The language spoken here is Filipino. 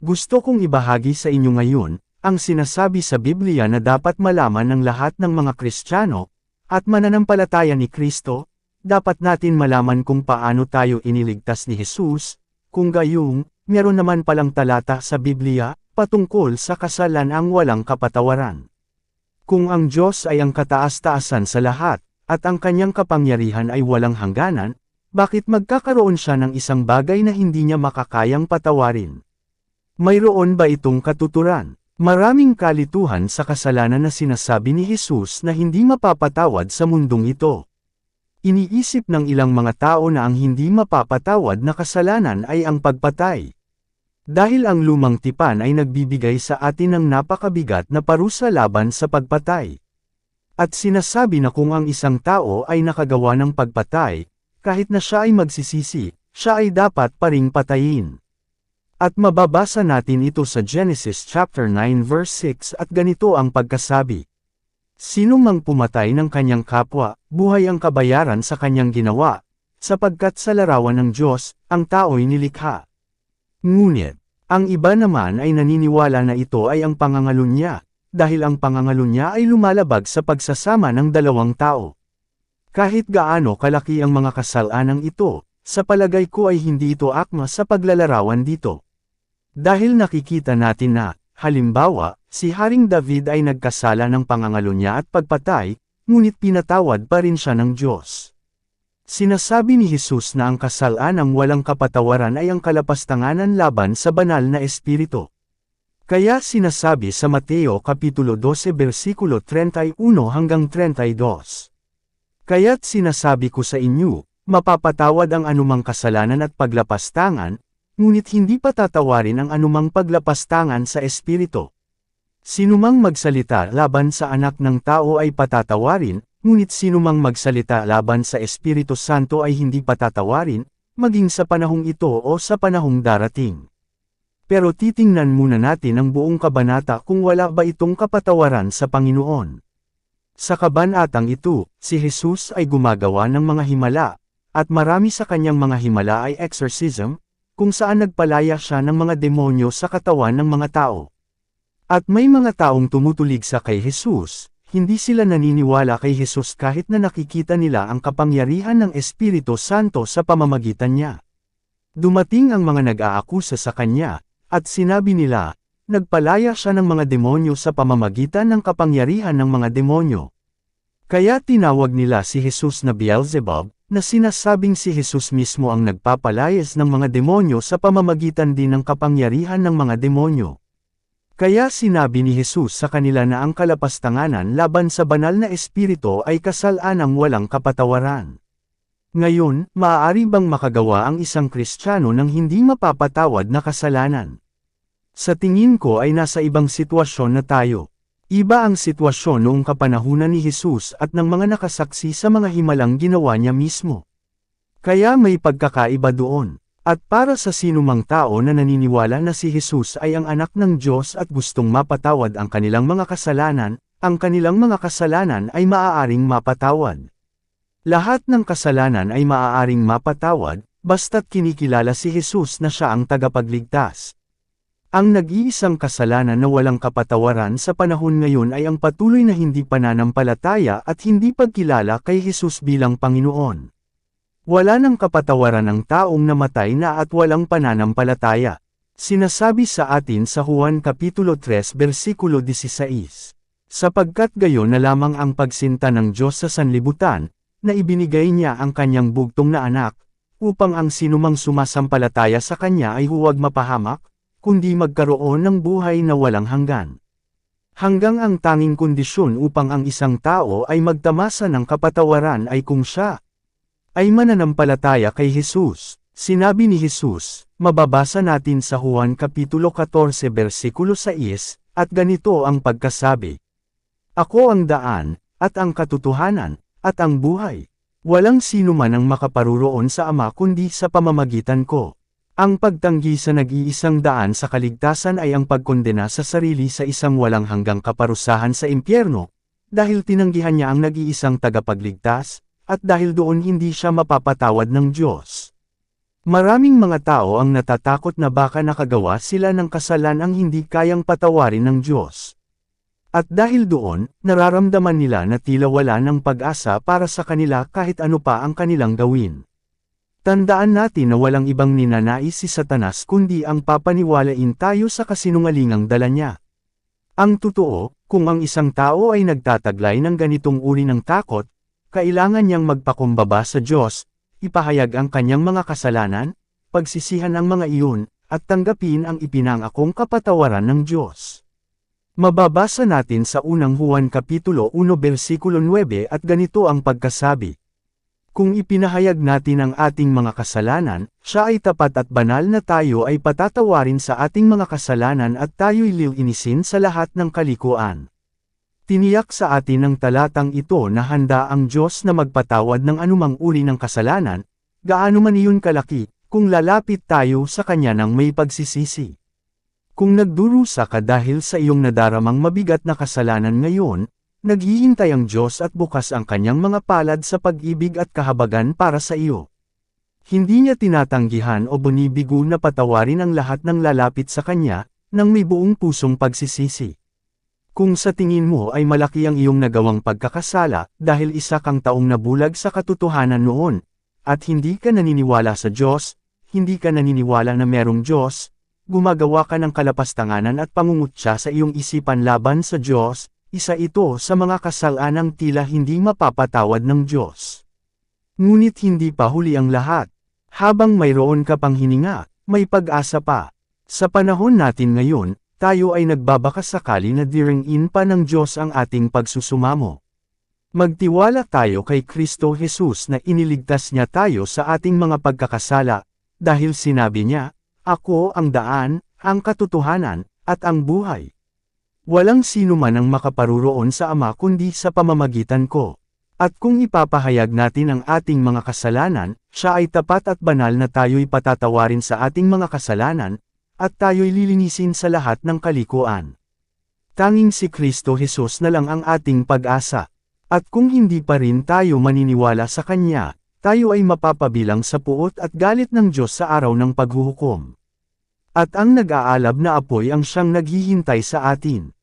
Gusto kong ibahagi sa inyo ngayon, ang sinasabi sa Biblia na dapat malaman ng lahat ng mga Kristiyano, at mananampalataya ni Kristo, dapat natin malaman kung paano tayo iniligtas ni Jesus, kung gayong, meron naman palang talata sa Biblia, patungkol sa kasalan ang walang kapatawaran. Kung ang Diyos ay ang kataas-taasan sa lahat, at ang kanyang kapangyarihan ay walang hangganan, bakit magkakaroon siya ng isang bagay na hindi niya makakayang patawarin? Mayroon ba itong katuturan? Maraming kalituhan sa kasalanan na sinasabi ni Jesus na hindi mapapatawad sa mundong ito. Iniisip ng ilang mga tao na ang hindi mapapatawad na kasalanan ay ang pagpatay. Dahil ang lumang tipan ay nagbibigay sa atin ng napakabigat na parusa laban sa pagpatay. At sinasabi na kung ang isang tao ay nakagawa ng pagpatay, kahit na siya ay magsisisi, siya ay dapat paring patayin. At mababasa natin ito sa Genesis chapter 9 verse 6 at ganito ang pagkasabi. Sino mang pumatay ng kanyang kapwa, buhay ang kabayaran sa kanyang ginawa, sapagkat sa larawan ng Diyos, ang tao'y nilikha. Ngunit, ang iba naman ay naniniwala na ito ay ang pangangalun niya, dahil ang pangangalun niya ay lumalabag sa pagsasama ng dalawang tao. Kahit gaano kalaki ang mga kasalanang ito, sa palagay ko ay hindi ito akma sa paglalarawan dito. Dahil nakikita natin na, halimbawa, si Haring David ay nagkasala ng pangangalo niya at pagpatay, ngunit pinatawad pa rin siya ng Diyos. Sinasabi ni Jesus na ang kasalanang walang kapatawaran ay ang kalapastanganan laban sa banal na espiritu. Kaya sinasabi sa Mateo Kapitulo 12 versikulo 31 hanggang 32. Kaya't sinasabi ko sa inyo, mapapatawad ang anumang kasalanan at paglapastangan, ngunit hindi pa tatawarin ang anumang paglapastangan sa espiritu. Sinumang magsalita laban sa anak ng tao ay patatawarin, ngunit sinumang magsalita laban sa Espiritu Santo ay hindi patatawarin, maging sa panahong ito o sa panahong darating. Pero titingnan muna natin ang buong kabanata kung wala ba itong kapatawaran sa Panginoon. Sa kabanatang ito, si Jesus ay gumagawa ng mga himala, at marami sa kanyang mga himala ay exorcism, kung saan nagpalaya siya ng mga demonyo sa katawan ng mga tao. At may mga taong tumutulig sa kay Jesus, hindi sila naniniwala kay Jesus kahit na nakikita nila ang kapangyarihan ng Espiritu Santo sa pamamagitan niya. Dumating ang mga nag-aakusa sa kanya, at sinabi nila, nagpalaya siya ng mga demonyo sa pamamagitan ng kapangyarihan ng mga demonyo. Kaya tinawag nila si Jesus na Beelzebub, na sinasabing si Jesus mismo ang nagpapalayas ng mga demonyo sa pamamagitan din ng kapangyarihan ng mga demonyo. Kaya sinabi ni Jesus sa kanila na ang kalapastanganan laban sa banal na espiritu ay kasalanang walang kapatawaran. Ngayon, maaari bang makagawa ang isang Kristiyano ng hindi mapapatawad na kasalanan? Sa tingin ko ay nasa ibang sitwasyon na tayo. Iba ang sitwasyon noong kapanahunan ni Jesus at ng mga nakasaksi sa mga himalang ginawa niya mismo. Kaya may pagkakaiba doon. At para sa sinumang tao na naniniwala na si Jesus ay ang anak ng Diyos at gustong mapatawad ang kanilang mga kasalanan, ang kanilang mga kasalanan ay maaaring mapatawad. Lahat ng kasalanan ay maaaring mapatawad, basta't kinikilala si Jesus na siya ang tagapagligtas. Ang nag-iisang kasalanan na walang kapatawaran sa panahon ngayon ay ang patuloy na hindi pananampalataya at hindi pagkilala kay Jesus bilang Panginoon. Wala nang kapatawaran ang taong namatay na at walang pananampalataya. Sinasabi sa atin sa Juan Kapitulo 3 versikulo 16. Sapagkat gayon na lamang ang pagsinta ng Diyos sa sanlibutan, na ibinigay niya ang kanyang bugtong na anak, upang ang sinumang sumasampalataya sa kanya ay huwag mapahamak, kundi magkaroon ng buhay na walang hanggan. Hanggang ang tanging kondisyon upang ang isang tao ay magtamasa ng kapatawaran ay kung siya ay mananampalataya kay Jesus. Sinabi ni Jesus, mababasa natin sa Juan Kapitulo 14 versikulo 6, at ganito ang pagkasabi. Ako ang daan, at ang katotohanan, at ang buhay. Walang sino man ang makaparuroon sa Ama kundi sa pamamagitan ko. Ang pagtanggi sa nag-iisang daan sa kaligtasan ay ang pagkondena sa sarili sa isang walang hanggang kaparusahan sa impyerno, dahil tinanggihan niya ang nag-iisang tagapagligtas, at dahil doon hindi siya mapapatawad ng Diyos. Maraming mga tao ang natatakot na baka nakagawa sila ng kasalan ang hindi kayang patawarin ng Diyos. At dahil doon, nararamdaman nila na tila wala ng pag-asa para sa kanila kahit ano pa ang kanilang gawin. Tandaan natin na walang ibang ninanais si Satanas kundi ang papaniwalain tayo sa kasinungalingang dala niya. Ang totoo, kung ang isang tao ay nagtataglay ng ganitong uri ng takot, kailangan niyang magpakumbaba sa Diyos, ipahayag ang kanyang mga kasalanan, pagsisihan ang mga iyon, at tanggapin ang ipinangakong kapatawaran ng Diyos. Mababasa natin sa unang Juan Kapitulo 1 versikulo 9 at ganito ang pagkasabi. Kung ipinahayag natin ang ating mga kasalanan, siya ay tapat at banal na tayo ay patatawarin sa ating mga kasalanan at tayo'y lilinisin sa lahat ng kalikuan. Tiniyak sa atin ng talatang ito na handa ang Diyos na magpatawad ng anumang uri ng kasalanan, gaano man iyon kalaki, kung lalapit tayo sa Kanya ng may pagsisisi. Kung nagdurusa ka dahil sa iyong nadaramang mabigat na kasalanan ngayon, Naghihintay ang Diyos at bukas ang kanyang mga palad sa pag-ibig at kahabagan para sa iyo. Hindi niya tinatanggihan o bunibigo na patawarin ang lahat ng lalapit sa kanya, nang may buong pusong pagsisisi. Kung sa tingin mo ay malaki ang iyong nagawang pagkakasala, dahil isa kang taong nabulag sa katotohanan noon, at hindi ka naniniwala sa Diyos, hindi ka naniniwala na merong Diyos, gumagawa ka ng kalapastanganan at pangungutya sa iyong isipan laban sa Diyos, isa ito sa mga kasalanang tila hindi mapapatawad ng Diyos. Ngunit hindi pa huli ang lahat. Habang mayroon ka pang hininga, may pag-asa pa. Sa panahon natin ngayon, tayo ay nagbabakasakali na diringin pa ng Diyos ang ating pagsusumamo. Magtiwala tayo kay Kristo Jesus na iniligtas niya tayo sa ating mga pagkakasala, dahil sinabi niya, Ako ang daan, ang katotohanan, at ang buhay. Walang sino man ang makaparuroon sa Ama kundi sa pamamagitan ko. At kung ipapahayag natin ang ating mga kasalanan, siya ay tapat at banal na tayo'y patatawarin sa ating mga kasalanan, at tayo'y lilinisin sa lahat ng kalikuan. Tanging si Kristo Jesus na lang ang ating pag-asa. At kung hindi pa rin tayo maniniwala sa Kanya, tayo ay mapapabilang sa puot at galit ng Diyos sa araw ng paghuhukom. At ang nag-aalab na apoy ang siyang naghihintay sa atin.